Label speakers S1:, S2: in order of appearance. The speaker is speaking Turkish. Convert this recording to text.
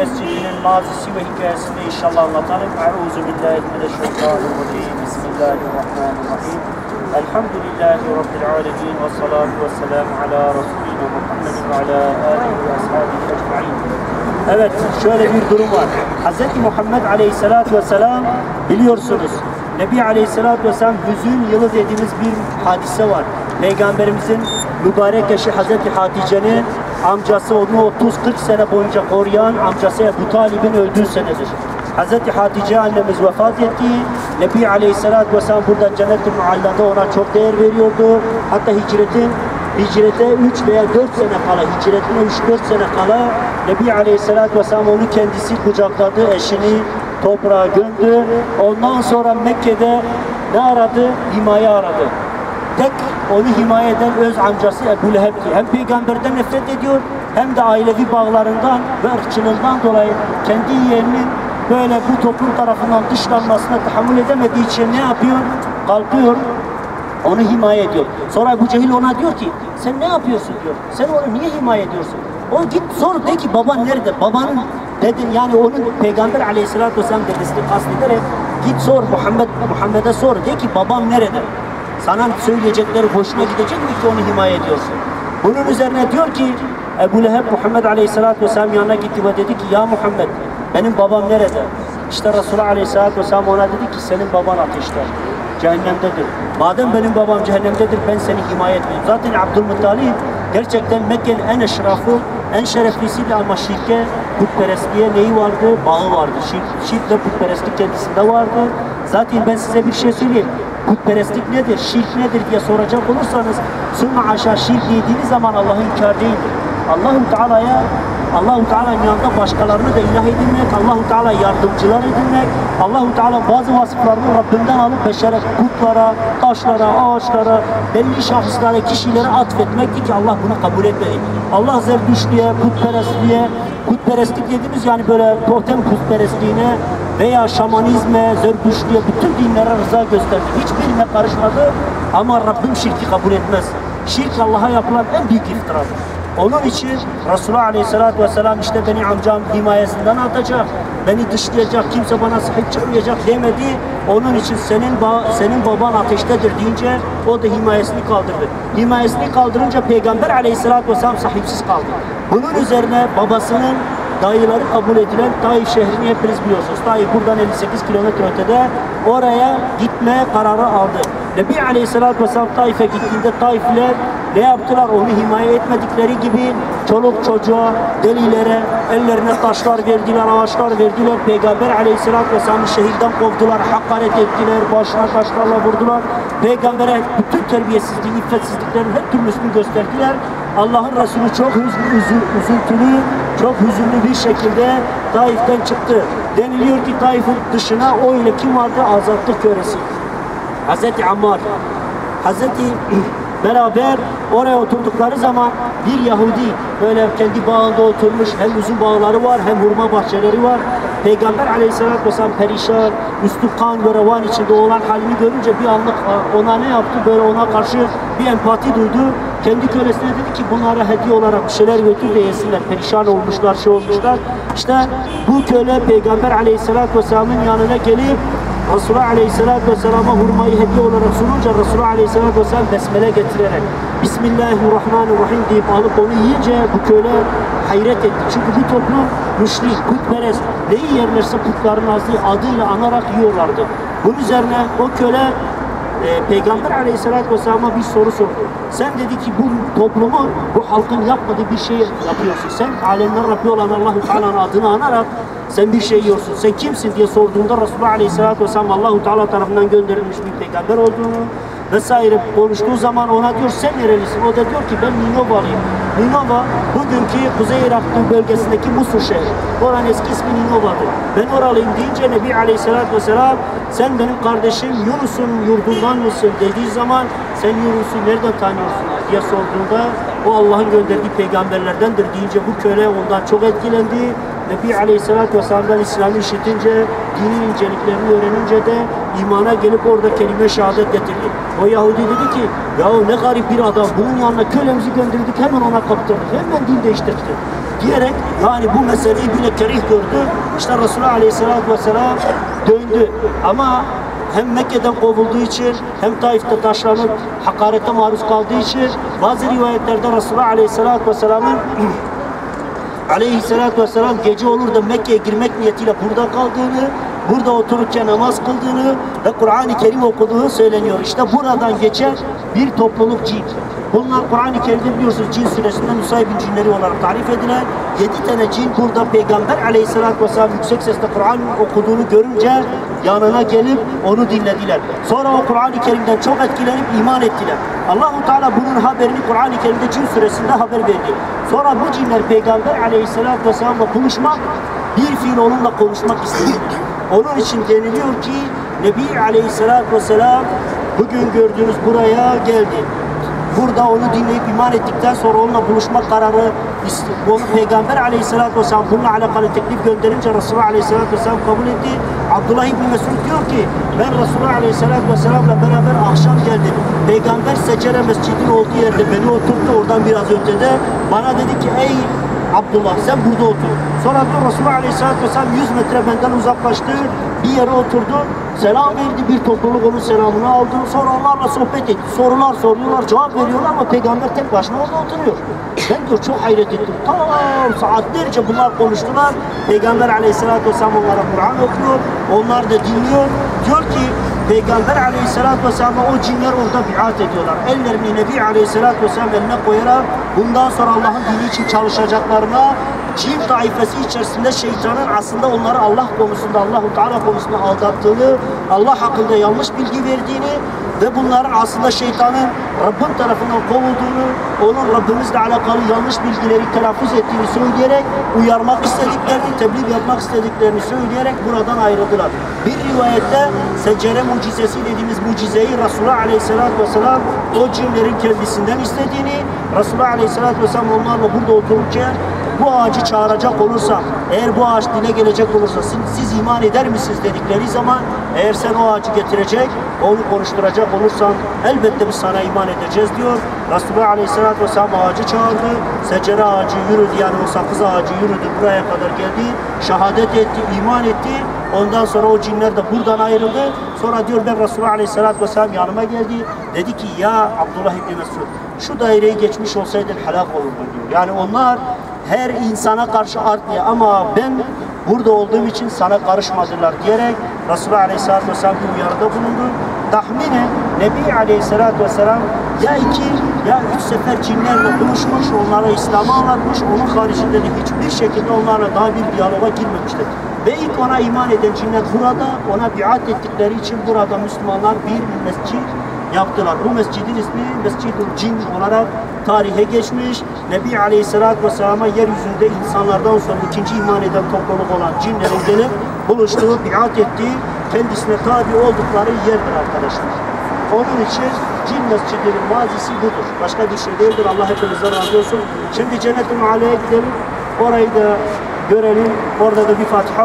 S1: Mescidi'nin mazisi ve hikayesini inşallah anlatalım. Euzu billahi mineşşeytanirracim. Bismillahirrahmanirrahim. Elhamdülillahi Rabbil alemin ve salatu ve selamu ala Resulina Muhammedin ve ala alihi ve ashabihi ecma'in. Evet, şöyle bir durum var. Hz. Muhammed Aleyhisselatü Vesselam biliyorsunuz, Nebi Aleyhisselatü Vesselam hüzün yılı dediğimiz bir hadise var. Peygamberimizin mübarek eşi Hz. Hatice'nin amcası onu 30-40 sene boyunca koruyan amcası Ebu Talib'in öldüğü senedir. Hz. Hatice annemiz vefat etti. Nebi Aleyhisselatü Vesselam burada Cennet-i Mualla'da ona çok değer veriyordu. Hatta hicretin hicrete 3 veya 4 sene kala, hicretine 3-4 sene kala Nebi Aleyhisselatü Vesselam onu kendisi kucakladı, eşini toprağa gömdü. Ondan sonra Mekke'de ne aradı? Himaye aradı. Tek onu himaye eden öz amcası Ebu Leheb'ti. Hem peygamberden nefret ediyor hem de ailevi bağlarından ve ırkçılığından dolayı kendi yeğeninin böyle bu toplum tarafından dışlanmasına tahammül edemediği için ne yapıyor? Kalkıyor, onu himaye ediyor. Sonra Ebu Cehil ona diyor ki sen ne yapıyorsun diyor. Sen onu niye himaye ediyorsun? O git sor de ki baban nerede? Babanın dedin yani onun peygamber aleyhissalatü vesselam dedesini kastederek git sor Muhammed Muhammed'e sor de ki babam nerede? Sana söyleyecekleri hoşuna gidecek mi ki onu himaye ediyorsun? Bunun üzerine diyor ki Ebu Leheb Muhammed Aleyhisselatü Vesselam yanına gitti ve dedi ki ya Muhammed benim babam nerede? İşte Resulullah Aleyhisselatü Vesselam ona dedi ki senin baban ateşte cehennemdedir. Madem benim babam cehennemdedir ben seni himaye etmeyeyim. Zaten Abdülmuttalip gerçekten Mekke'nin en eşrafı, en şereflisiydi ama şirke, putperestliğe neyi vardı? Bağı vardı. Şirk, şirkle putperestlik kendisinde vardı. Zaten ben size bir şey söyleyeyim. Putperestlik nedir? Şirk nedir diye soracak olursanız sümme aşağı şirk dediğiniz zaman Allah'ı inkar değildir. Allahu Teala'ya Allahu Teala'nın yanında başkalarını da ilah edinmek, Allahu Teala yardımcılar edinmek, Allahu Teala bazı vasıflarını Rabbinden alıp beşere, putlara, taşlara, ağaçlara, belli şahıslara, kişilere atfetmekti ki Allah bunu kabul etmedi. Allah zerdüşlüğe, putperestliğe, putperestlik dediğimiz yani böyle totem putperestliğine veya şamanizme, zerdüşlüğe bütün dinlere rıza gösterdi. Hiçbirine karışmadı ama Rabbim şirki kabul etmez. Şirk Allah'a yapılan en büyük iftiradır. Onun için Resulullah Aleyhisselatü Vesselam işte beni amcam himayesinden atacak, beni dışlayacak, kimse bana sahip çıkmayacak demedi. Onun için senin ba senin baban ateştedir deyince o da himayesini kaldırdı. Himayesini kaldırınca Peygamber Aleyhisselatü Vesselam sahipsiz kaldı. Bunun üzerine babasının dayıları kabul edilen Taif şehrini hepiniz biliyorsunuz. Taif buradan 58 kilometre ötede oraya gitme kararı aldı. Nebi Aleyhisselatü Vesselam Taif'e gittiğinde Taifler ne yaptılar? Onu himaye etmedikleri gibi çoluk çocuğa, delilere, ellerine taşlar verdiler, ağaçlar verdiler. Peygamber aleyhissalatü vesselam'ı şehirden kovdular, hakaret ettiler, başına taşlarla vurdular. Peygamber'e bütün terbiyesizliğin, iffetsizliklerin hep türlüsünü gösterdiler. Allah'ın Resulü çok üzüntülü, çok hüzünlü bir şekilde Taif'ten çıktı. Deniliyor ki Taif'in dışına o ile kim vardı? Azatlık köresi. Hazreti Ammar, Hazreti beraber oraya oturdukları zaman bir Yahudi böyle kendi bağında oturmuş hem üzüm bağları var hem hurma bahçeleri var. Peygamber aleyhissalatü vesselam perişan, üstü kan ve revan içinde olan halini görünce bir anlık ona ne yaptı? Böyle ona karşı bir empati duydu. Kendi kölesine dedi ki bunlara hediye olarak bir şeyler götür de yesinler. Perişan olmuşlar, şey olmuşlar. İşte bu köle Peygamber aleyhissalatü vesselamın yanına gelip Resulullah Aleyhisselatü Vesselam'a hurmayı hediye olarak sununca Resulullah Aleyhisselatü Vesselam besmele getirerek Bismillahirrahmanirrahim deyip alıp onu yiyince bu köle hayret etti. Çünkü bu toplum müşrik, putperest, neyi yerlerse putların adıyla anarak yiyorlardı. Bunun üzerine o köle e, Peygamber Aleyhisselatü Vesselam'a bir soru sordu. Sen dedi ki bu toplumu, bu halkın yapmadığı bir şey yapıyorsun. Sen alemler Rabbi olan Allah-u Teala'nın adını anarak sen bir şey yiyorsun. Sen kimsin diye sorduğunda Resulullah Aleyhisselatü Vesselam Allah-u Teala tarafından gönderilmiş bir peygamber olduğunu vesaire konuştuğu zaman ona diyor sen nerelisin? O da diyor ki ben Ninovalıyım. Ninova bugünkü Kuzey Irak bölgesindeki Musul şehri. Oranın eski ismi Ninova'dır. Ben oralıyım deyince Nebi Aleyhisselatü Vesselam sen benim kardeşim Yunus'un yurdundan mısın dediği zaman sen Yunus'u nereden tanıyorsun diye sorduğunda o Allah'ın gönderdiği peygamberlerdendir deyince bu köle ondan çok etkilendi. Nebi Aleyhisselatü Vesselam'dan İslam'ı işitince, dinin inceliklerini öğrenince de imana gelip orada kelime şehadet getirdi. O Yahudi dedi ki, ya ne garip bir adam, bunun yanına kölemizi gönderdik, hemen ona kaptırdık, hemen din değiştirdi. diyerek yani bu meseleyi bile kerih gördü. İşte Resulullah Aleyhisselatü Vesselam döndü. Ama hem Mekke'den kovulduğu için hem Taif'te taşlanıp hakarete maruz kaldığı için bazı rivayetlerde Resulullah Aleyhisselatü Vesselam'ın Aleyhisselatü Vesselam gece olur da Mekke'ye girmek niyetiyle burada kaldığını, burada otururken namaz kıldığını ve Kur'an-ı Kerim okuduğu söyleniyor. İşte buradan geçen bir topluluk cin. Bunlar Kur'an-ı Kerim'de biliyorsunuz cin suresinde Nusaybin cinleri olarak tarif edilen yedi tane cin burada Peygamber Aleyhisselatü Vesselam yüksek sesle Kur'an okuduğunu görünce yanına gelip onu dinlediler. Sonra o Kur'an-ı Kerim'den çok etkilenip iman ettiler. Allahu Teala bunun haberini Kur'an-ı Kerim'de cin suresinde haber verdi. Sonra bu cinler Peygamber Aleyhisselatü Vesselam'la konuşmak, bir fiil onunla konuşmak istediler. Onun için deniliyor ki Nebi Aleyhisselatü Vesselam bugün gördüğünüz buraya geldi. Burada onu dinleyip iman ettikten sonra onunla buluşma kararı onu Peygamber aleyhissalatü vesselam bununla alakalı teklif gönderince Resulullah aleyhissalatü vesselam kabul etti. Abdullah İbni Mesud diyor ki ben Resulullah aleyhissalatü vesselamla beraber akşam geldim. Peygamber Secere Mescidin olduğu yerde beni oturttu oradan biraz ötede. Bana dedi ki ey Abdullah sen burada otur. Sonra Resulullah Aleyhisselatü Vesselam 100 metre benden uzaklaştı. Bir yere oturdu. Selam verdi. Bir topluluk onun selamını aldı. Sonra onlarla sohbet etti. Sorular soruyorlar. Cevap veriyorlar ama peygamber tek başına orada oturuyor. Ben diyor çok hayret ettim. Tamam saatlerce bunlar konuştular. Peygamber Aleyhisselatü Vesselam onlara Kur'an okuyor. Onlar da dinliyor. Diyor ki Peygamber aleyhissalatü vesselam'a o cinler orada biat ediyorlar. Ellerini Nebi aleyhissalatü vesselam eline koyarak bundan sonra Allah'ın dini için çalışacaklarına cin taifesi içerisinde şeytanın aslında onları Allah konusunda, Allahu Teala konusunda aldattığını, Allah hakkında yanlış bilgi verdiğini ve bunların aslında şeytanın Rabbin tarafından kovulduğunu, onun Rabbimizle alakalı yanlış bilgileri telaffuz ettiğini söyleyerek uyarmak istediklerini, tebliğ yapmak istediklerini söyleyerek buradan ayrıldılar. Bir rivayette secere mucizesi dediğimiz mucizeyi Resulullah Aleyhisselatü Vesselam o cinlerin kendisinden istediğini, Resulullah Aleyhisselatü Vesselam onlarla burada otururken bu ağacı çağıracak olursa, eğer bu ağaç dile gelecek olursa siz, siz iman eder misiniz dedikleri zaman eğer sen o ağacı getirecek, onu konuşturacak olursan elbette biz sana iman edeceğiz diyor. Resulullah Aleyhisselatü Vesselam ağacı çağırdı. Secere ağacı yürüdü yani o sakız ağacı yürüdü buraya kadar geldi. Şehadet etti, iman etti. Ondan sonra o cinler de buradan ayrıldı. Sonra diyor ben Resulullah Aleyhisselatü Vesselam yanıma geldi. Dedi ki ya Abdullah İbni Mesud şu daireyi geçmiş olsaydın helak olurdun diyor. Yani onlar her insana karşı art diye ama ben burada olduğum için sana karışmadılar diyerek Resulullah Aleyhisselatü Vesselam bir uyarıda bulundu. Tahminen Nebi Aleyhisselatü Vesselam ya iki ya üç sefer cinlerle buluşmuş, onlara İslam'ı anlatmış, onun haricinde de hiçbir şekilde onlarla daha bir diyaloga girmemiştir. Ve ilk ona iman eden cinler burada, ona biat ettikleri için burada Müslümanlar bir mescid yaptılar. Bu mescidin ismi Mescid-ül Cin olarak tarihe geçmiş. Nebi Aleyhisselatü Vesselam'a yeryüzünde insanlardan sonra ikinci iman eden topluluk olan cinlerin gelip buluştuğu, biat ettiği, kendisine tabi oldukları yerdir arkadaşlar. Onun için cin mescidinin mazisi budur. Başka bir şey değildir. Allah hepinizden razı olsun. Şimdi Cennet-ül gidelim. Orayı da görelim. Orada da bir Fatiha